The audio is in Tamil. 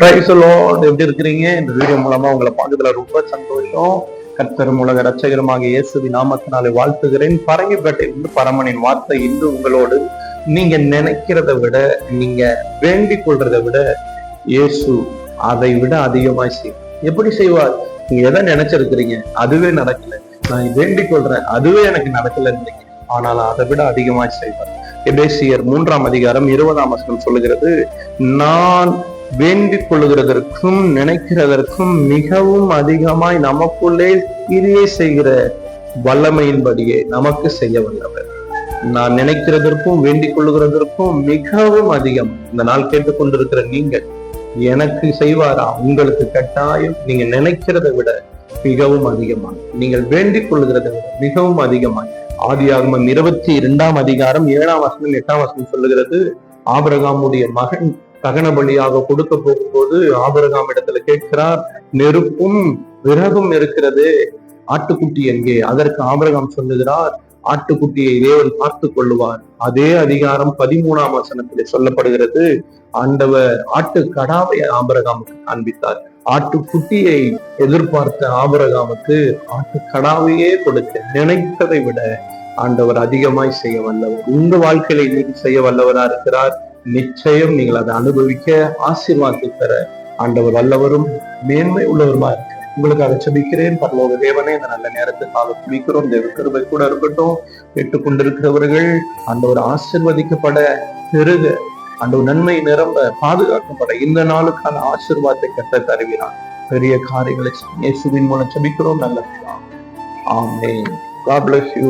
பிரைஸ் எப்படி இருக்கிறீங்க? இந்த வீடியோ மூலமா உங்களை பார்க்கறதுல ரொம்ப சந்தோஷம். கர்த்தரும் உலக ரட்சகரமாக இயேசுவி நாமத்தினாலே வாழ்த்துகிறேன். பரங்கிப்பேட்டையிலிருந்து பரமனின் வார்த்தை இன்று உங்களோடு. நீங்க நினைக்கிறதை விட நீங்க வேண்டிக் கொள்றதை விட இயேசு அதை விட அதிகமாய் செய்வார். எப்படி செய்வார்? நீங்க எதை நினைச்சிருக்கிறீங்க? அதுவே நடக்கல. நான் வேண்டிக் கொள்றேன். அதுவே எனக்கு நடக்கலன்றீங்க ஆனால் அதை விட அதிகமாய் செய்வார். எபேசியர் மூன்றாம் அதிகாரம் இருபதாம் வசனம் சொல்லுகிறது நான் வேண்டிக் கொள்ளுகிறதற்கும் நினைக்கிறதற்கும் மிகவும் அதிகமாய் நமக்குள்ளே கிரியை செய்கிற வல்லமையின்படியே நமக்கு செய்ய வல்லவர். நான் நினைக்கிறதற்கும் வேண்டிக் கொள்ளுகிறதற்கும் மிகவும் அதிகம். இந்த நாள் கேட்டுக்கொண்டிருக்கிற நீங்கள் எனக்கு செய்வாரா? உங்களுக்கு கட்டாயம் நீங்க நினைக்கிறதை விட மிகவும் அதிகமாய். நீங்கள் வேண்டிக் கொள்ளுகிறதை விட மிகவும் அதிகமாய். ஆகமம் இருபத்தி இரண்டாம் அதிகாரம் ஏழாம் வசனம் எட்டாம் வசனம் சொல்லுகிறது ஆபிரகாமுடைய மகன் தகன பலியாக கொடுக்க போகும்போது ஆபரகாம் இடத்துல கேட்கிறார் நெருப்பும் விறகும் இருக்கிறது ஆட்டுக்குட்டி எங்கே? அதற்கு ஆபரகாம் சொல்லுகிறார் ஆட்டுக்குட்டியை தேவன் பார்த்து கொள்ளுவார். அதே அதிகாரம் பதிமூணாம் வசனத்திலே சொல்லப்படுகிறது ஆண்டவர் ஆட்டு கடாவை ஆபரகாமுக்கு காண்பித்தார். ஆட்டுக்குட்டியை எதிர்பார்த்த ஆபரகாமுக்கு ஆட்டு கடாவையே கொடுக்க நினைத்ததை விட ஆண்டவர் அதிகமாய் செய்ய வல்லவர். உங்க வாழ்க்கையில இன்னைக்கு செய்ய வல்லவரா இருக்கிறார்? நிச்சயம் நீங்கள் அதை அனுபவிக்க ஆசீர்வாதத்தை பெற ஆண்டவர் வல்லவரும் மேன்மை உள்ளவருமா இருக்கு. உங்களுக்கு அதை செபிக்கிறேன். பரலோக தேவனே இந்த நல்ல நேரத்துக்காக குளிக்கிறோம். தேவ கிருபை கூட இருக்கட்டும். கேட்டுக்கொண்டிருக்கிறவர்கள் ஆண்டவர் ஆசிர்வதிக்கப்பட பெருக. ஆண்டவர் நன்மை நிரம்ப பாதுகாக்கப்பட இந்த நாளுக்கான ஆசிர்வாதத்தை கட்ட தருகிறான் பெரிய காரியங்களை இயேசுவின் மூலம் செபிக்கிறோம். நல்ல ஆமே God bless you.